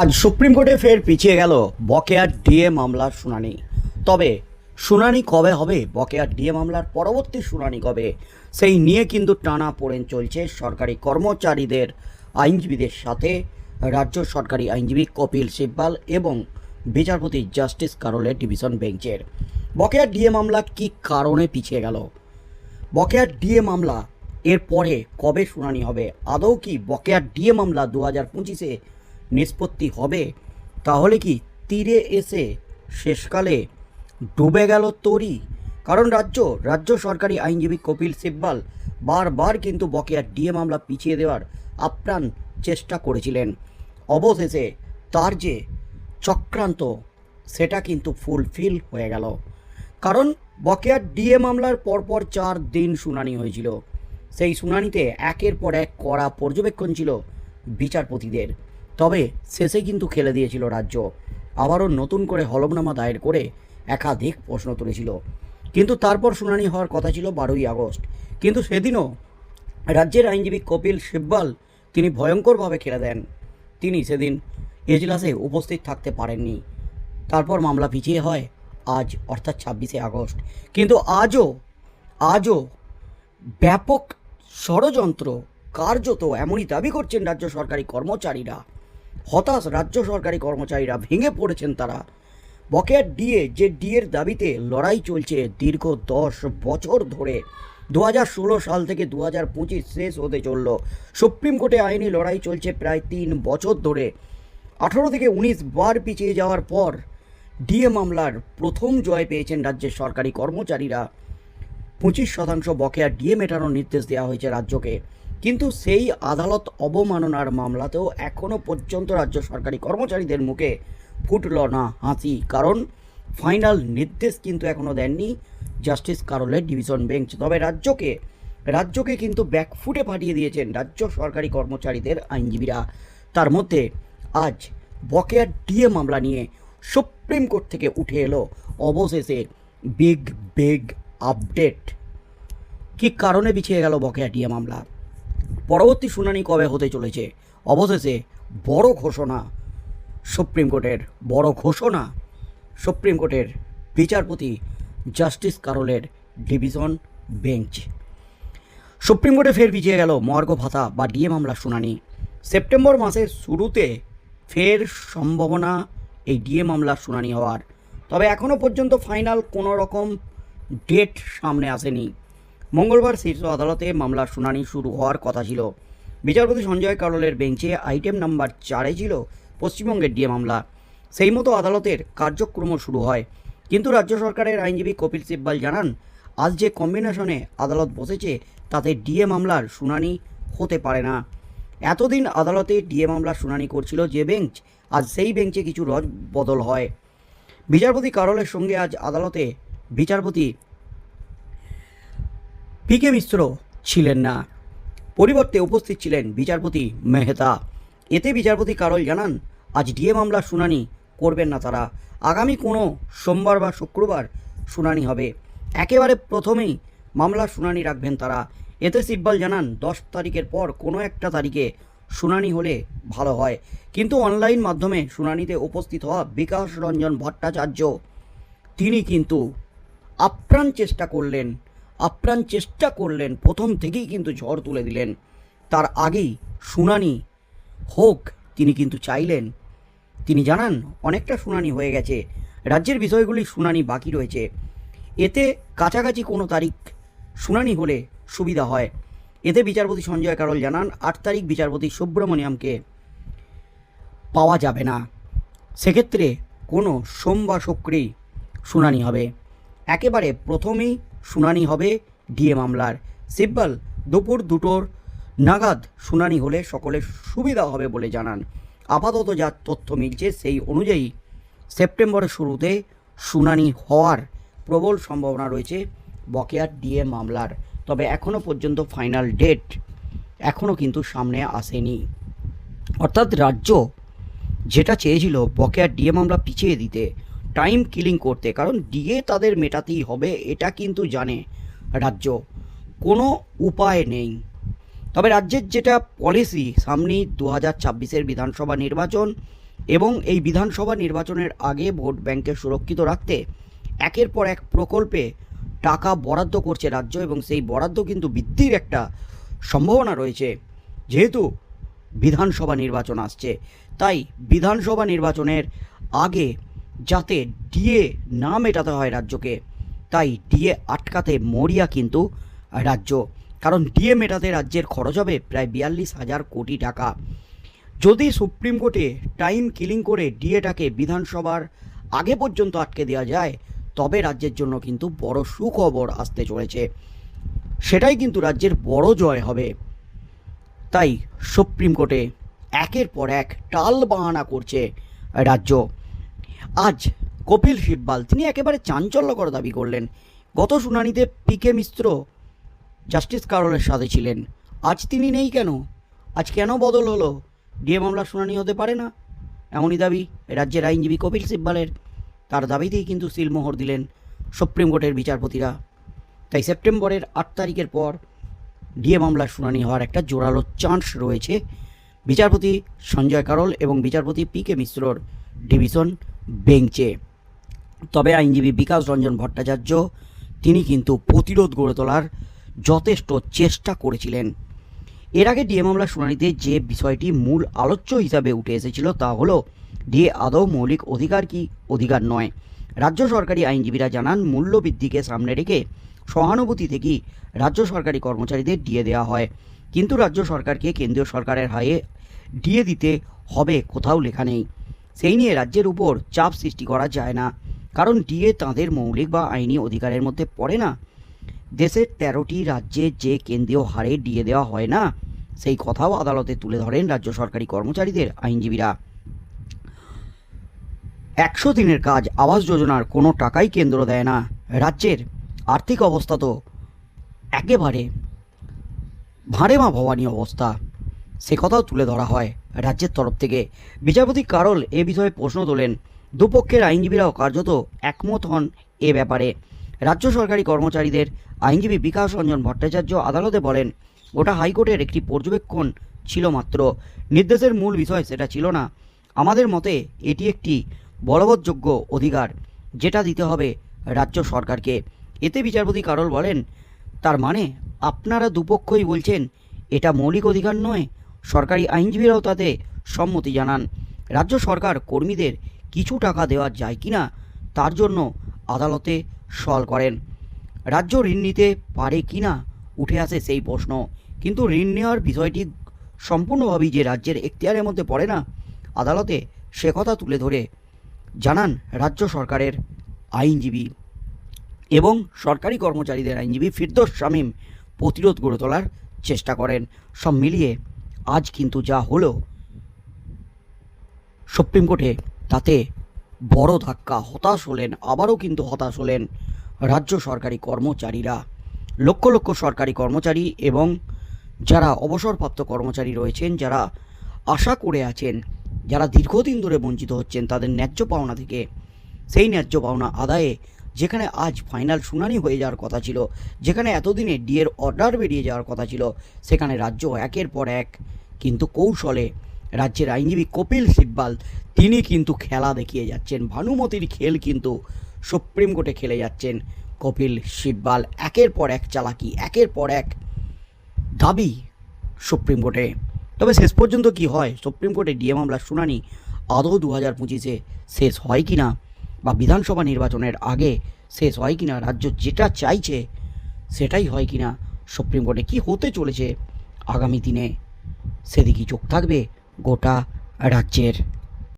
আজ সুপ্রিম কোর্টে ফের পিছিয়ে গেল বকেয়া ডিএ মামলার শুনানি। তবে শুনানি কবে হবে? বকেয়া ডিএ মামলার পরবর্তী শুনানি কবে? সেই নিয়ে কিন্তু টানা পড়েন চলছে সরকারি কর্মচারীদের আইনজীবীদের সাথে। রাজ্য সরকারি আইনজীবী কপিল সিব্বাল এবং বিচারপতি জাস্টিস কারোলের ডিভিশন বেঞ্চের। বকেয়া ডিএ মামলা কী কারণে পিছিয়ে গেল? বকেয়া ডিএ মামলা এর পরে কবে শুনানি হবে? আদৌ কি বকেয়া ডিএ মামলা দু হাজার পঁচিশে নিষ্পত্তি হবে, তাহলে কি তীরে এসে শেষকালে ডুবে গেল তরি? কারণ রাজ্য রাজ্য সরকারি আইনজীবী কপিল সিব্বাল বারবার কিন্তু বকেয়া ডিএ মামলা পিছিয়ে দেওয়ার আপ্রাণ চেষ্টা করেছিলেন। অবশেষে তার যে চক্রান্ত, সেটা কিন্তু ফুলফিল হয়ে গেল। কারণ বকেয়া ডিএ মামলার পরপর চার দিন শুনানি হয়েছিল। সেই শুনানিতে একের পর এক কড়া পর্যবেক্ষণ ছিল বিচারপতিদের। তবে শেষে কিন্তু খেলে দিয়েছিল রাজ্য। আবারও নতুন করে হলফনামা দায়ের করে একাধিক প্রশ্ন তুলেছিল। কিন্তু তারপর শুনানি হওয়ার কথা ছিল বারোই আগস্ট। কিন্তু সেদিনও রাজ্যের আইনজীবী কপিল সিব্বাল তিনি ভয়ঙ্করভাবে খেলে দেন। তিনি সেদিন এজলাসে উপস্থিত থাকতে পারেননি। তারপর মামলা পিছিয়ে হয় আজ, অর্থাৎ ছাব্বিশে আগস্ট। কিন্তু আজও আজও ব্যাপক ষড়যন্ত্র কার্যত এমনই দাবি করছেন রাজ্য সরকারি কর্মচারীরা। হতাশ রাজ্য সরকারি কর্মচারীরা ভেঙে পড়েছেন তারা। বকেয়া ডিএ, যে ডিএর দাবিতে লড়াই চলছে দীর্ঘ দশ বছর ধরে দু হাজার ষোলো সাল থেকে দু হাজার পঁচিশ শেষ হতে চলল। সুপ্রিম কোর্টে আইনি লড়াই চলছে প্রায় তিন বছর ধরে। আঠারো থেকে উনিশ বার পিছিয়ে যাওয়ার পর ডিএ মামলার প্রথম জয় পেয়েছেন রাজ্যের সরকারি কর্মচারীরা। পঁচিশ শতাংশ বকেয়া ডিএ মেটানোর নির্দেশ দেওয়া হয়েছে রাজ্যকে। কিন্তু সেই আদালত অবমাননার মামলাতেও এখনও পর্যন্ত রাজ্য সরকারি কর্মচারীদের মুখে ফুটল না হাসি, কারণ ফাইনাল নির্দেশ কিন্তু এখনও দেননি জাস্টিস কারলের ডিভিশন বেঞ্চ। তবে রাজ্যকে রাজ্যকে কিন্তু ব্যাকফুটে পাঠিয়ে দিয়েছেন রাজ্য সরকারি কর্মচারীদের আইনজীবীরা। তার মধ্যে আজ বকেয়া ডিএ মামলা নিয়ে সুপ্রিম কোর্ট থেকে উঠে এলো অবশেষে বিগ বিগ আপডেট। কি কারণে পিছিয়ে গেল বকেয়া ডিএ মামলা? পরবর্তী শুনানি কবে হতে চলেছে? অবশেষে বড় ঘোষণা। সুপ্রিম কোর্টের বড় ঘোষণা। সুপ্রিম কোর্টের বিচারপতি জাস্টিস কারোলের ডিভিশন বেঞ্চ। সুপ্রিম কোর্টে ফের পিছিয়ে গেল মর্গ ভাতা বা ডিএ মামলার শুনানি। সেপ্টেম্বর মাসের শুরুতে ফের সম্ভাবনা এই ডিএ মামলার শুনানি হওয়ার। তবে এখনও পর্যন্ত ফাইনাল কোনো রকম ডেট সামনে আসেনি। মঙ্গলবার শীর্ষ আদালতে মামলার শুনানি শুরু হওয়ার কথা ছিল। বিচারপতি সঞ্জয় কারলের বেঞ্চে আইটেম নাম্বার চারে ছিল পশ্চিমবঙ্গের ডিএ মামলা। সেই মতো আদালতের কার্যক্রম শুরু হয়। কিন্তু রাজ্য সরকারের আইনজীবী কপিল সিব্বাল জানান, আজ যে কম্বিনেশনে আদালত বসেছে, তাতে ডিএ মামলার শুনানি হতে পারে না। এতদিন আদালতে ডিএ মামলার শুনানি করছিল যে বেঞ্চ, আজ সেই বেঞ্চে কিছু রদ বদল হয়। বিচারপতি কারলের সঙ্গে আজ আদালতে বিচারপতি পি কে মিশ্র ছিলেন না। পরিবর্তে উপস্থিত ছিলেন বিচারপতি মেহতা। এতে বিচারপতি কারল জানান, আজ ডিএ মামলার শুনানি করবেন না তারা। আগামী কোনো সোমবার বা শুক্রবার শুনানি হবে। একেবারে প্রথমেই মামলার শুনানি রাখবেন তারা। এতে সিব্বাল জানান, দশ তারিখের পর কোনো একটা তারিখে শুনানি হলে ভালো হয়। কিন্তু অনলাইন মাধ্যমে শুনানিতে উপস্থিত হওয়া বিকাশ রঞ্জন ভট্টাচার্য, তিনি কিন্তু আপ্রাণ চেষ্টা করলেন আপ্রাণ চেষ্টা করলেন। প্রথম থেকেই কিন্তু ঝড় তুলে দিলেন। তার আগেই শুনানি হোক, তিনি কিন্তু চাইলেন। তিনি জানান, অনেকটা শুনানি হয়ে গেছে। রাজ্যের বিষয়গুলি শুনানি বাকি রয়েছে। এতে কাছাকাছি কোনো তারিখ শুনানি হলে সুবিধা হয়। এতে বিচারপতি সঞ্জয় কারল জানান, আট তারিখ বিচারপতি সুব্রমণিয়ামকে পাওয়া যাবে না। সেক্ষেত্রে কোনো সোম বা শুক্রেই শুনানি হবে। একেবারে প্রথমেই শুনানি হবে ডিএ মামলার। সিব্বাল দুপুর দুটোর নাগাদ শুনানি হলে সকলের সুবিধা হবে বলে জানান। আপাতত যা তথ্য মিলছে সেই অনুযায়ী সেপ্টেম্বরের শুরুতে শুনানি হওয়ার প্রবল সম্ভাবনা রয়েছে বকেয়ার ডিএ মামলার। তবে এখনও পর্যন্ত ফাইনাল ডেট এখনও কিন্তু সামনে আসেনি। অর্থাৎ রাজ্য যেটা চেয়েছিল বকেয়া ডিএ মামলা পিছিয়ে দিতে টাইম কিলিং করতে, কারণ ডিএ তাদের মেটাতেই হবে, এটা কিন্তু জানে রাজ্য। কোনো উপায় নেই। তবে রাজ্যের যেটা পলিসি সামনেই দু হাজার ছাব্বিশের বিধানসভা নির্বাচন এবং এই বিধানসভা নির্বাচনের আগে ভোট ব্যাংকে সুরক্ষিত রাখতে একের পর এক প্রকল্পে টাকা বরাদ্দ করছে রাজ্য এবং সেই বরাদ্দ কিন্তু বৃদ্ধির একটা সম্ভাবনা রয়েছে। যেহেতু বিধানসভা নির্বাচন আসছে, তাই বিধানসভা নির্বাচনের আগে যাতে ডিএ না মেটাতে হয় রাজ্যকে। তাই ডিএ আটকাতে মরিয়া কিন্তু রাজ্য। কারণ ডিএ মেটাতে রাজ্যের খরচ হবে প্রায় বিয়াল্লিশ হাজার কোটি টাকা। যদি সুপ্রিম কোর্টে টাইম কিলিং করে ডিএটাকে বিধানসভার আগে পর্যন্ত আটকে দেওয়া যায়, তবে রাজ্যের জন্য কিন্তু বড় সুখবর আসতে চলেছে। সেটাই কিন্তু রাজ্যের বড় জয় হবে। তাই সুপ্রিম কোর্টে একের পর এক টাল বাহানা করছে রাজ্য। আজ কপিল সিব্বাল, তিনি একেবারে চাঞ্চল্যকর দাবি করলেন। গত শুনানিতে পিকে মিশ্র জাস্টিস কারলের সাথে ছিলেন। আজ তিনি নেই কেন? আজ কেন বদল হলো? ডিএ মামলার শুনানি হতে পারে না। এমনই দাবি রাজ্যের আইনজীবী কপিল সিব্বালের। তার দাবিতেই কিন্তু সিলমোহর দিলেন সুপ্রিম কোর্টের বিচারপতিরা। তাই সেপ্টেম্বরের আট তারিখের পর ডিএ মামলার শুনানি হওয়ার একটা জোরালো চান্স রয়েছে। বিচারপতি সঞ্জয় কারল এবং বিচারপতি পি কে মিশ্রর ডিভিশন বেঞ্চে। তবে আইনজীবী বিকাশ রঞ্জন ভট্টাচার্য, তিনি কিন্তু প্রতিরোধ গড়ে তোলার যথেষ্ট চেষ্টা করেছিলেন। এর আগে ডিএ মামলার শুনানিতে যে বিষয়টি মূল আলোচ্য হিসাবে উঠে এসেছিল তা হলো, ডিএ আদৌ মৌলিক অধিকার কি অধিকার নয়? রাজ্য সরকারি আইনজীবীরা জানান, মূল্যবৃদ্ধিকে সামনে রেখে সহানুভূতি থেকেই রাজ্য সরকারি কর্মচারীদের ডিএ দেওয়া হয়। কিন্তু রাজ্য সরকারকে কেন্দ্রীয় সরকারের হায়ে ডিএ দিতে হবে কোথাও লেখা নেই। সেই নিয়ে রাজ্যের উপর চাপ সৃষ্টি করা যায় না। কারণ ডিএ তাঁদের মৌলিক বা আইনি অধিকারের মধ্যে পড়ে না। দেশের তেরোটি রাজ্যে যে কেন্দ্রীয় হারে ডিএ দেওয়া হয় না, সেই কথাও আদালতে তুলে ধরেন রাজ্য সরকারি কর্মচারীদের আইনজীবীরা। একশো দিনের কাজ আবাস যোজনার কোনো টাকাই কেন্দ্র দেয় না। রাজ্যের আর্থিক অবস্থা তো একেবারে ভাঁড়েমা ভবানী অবস্থা। সে কথাও তুলে ধরা হয়। রাজ্যের তরফ থেকে বিচারপতি কারল এ বিষয়ে প্রশ্ন তোলেন, দুপক্ষের আইনজীবীরাও কার্যত একমত হন এ ব্যাপারে। রাজ্য সরকারি কর্মচারীদের আইনজীবী বিকাশ রঞ্জন ভট্টাচার্য আদালতে বলেন ওটা হাইকোর্টের একটি পর্যবেক্ষণ ছিল মাত্র। নির্দেশের মূল বিষয় সেটা ছিল না। আমাদের মতে এটি একটি বলবৎযোগ্য অধিকার, যেটা দিতে হবে রাজ্য সরকারকে। এতে বিচারপতি কারল বলেন, তার মানে আপনারা দুপক্ষই বলছেন, এটা মৌলিক অধিকার নয় সরকারি আইনজীবীরাও তাতে সম্মতি জানান। রাজ্য সরকার কর্মীদের কিছু টাকা দেওয়া যায় কিনা তার জন্য আদালতে সওয়াল করেন। রাজ্য ঋণ নিতে পারে কিনা উঠে আসে সেই প্রশ্ন। কিন্তু ঋণ নেওয়ার বিষয়টি সম্পূর্ণভাবেই যে রাজ্যের এখতিয়ারের মধ্যে পড়ে না, আদালতে সে কথা তুলে ধরে, জানান রাজ্য সরকারের আইনজীবী। এবং সরকারি কর্মচারীদের আইনজীবী ফিরদোস শামীম প্রতিরোধ গড়ে তোলার চেষ্টা করেন। সব মিলিয়ে আজ কিন্তু যা হলো। সুপ্রিম কোর্টে তাতে বড় ধাক্কা, হতাশ হলেন, আবারও কিন্তু হতাশ হলেন রাজ্য সরকারি কর্মচারীরা। লক্ষ লক্ষ সরকারি কর্মচারী এবং যারা অবসরপ্রাপ্ত কর্মচারী রয়েছেন, যারা আশা করে আছেন, যারা দীর্ঘদিন ধরে বঞ্চিত হচ্ছেন, তাদের ন্যায্য পাওনা থেকে, সেই ন্যায্য পাওনা আদায়ে যেখানে আজ ফাইনাল শুনানি হয়ে যাওয়ার কথা ছিল, যেখানে এতদিনে ডিএর অর্ডার বেরিয়ে যাওয়ার কথা ছিল, সেখানে রাজ্য একের পর এক কিন্তু কৌশলে। রাজ্যের আইনজীবী কপিল সিব্বাল, তিনি কিন্তু খেলা দেখিয়ে যাচ্ছেন। ভানুমতির খেল কিন্তু সুপ্রিম কোর্টে খেলে যাচ্ছেন কপিল সিব্বাল। একের পর এক চালাকি, একের পর এক দাবি সুপ্রিম কোর্টে। তবে শেষ পর্যন্ত কি হয়? সুপ্রিম কোর্টে ডিএ মামলার শুনানি আদৌ দু হাজার পঁচিশে শেষ হয় কি না বা বিধানসভা নির্বাচনের আগে শেষ হয় কি না রাজ্য যেটা চাইছে সেটাই হয় কি না সুপ্রিম কোর্টে কী হতে চলেছে আগামী দিনে? সেদিকেই চোখ থাকবে গোটা রাজ্যের।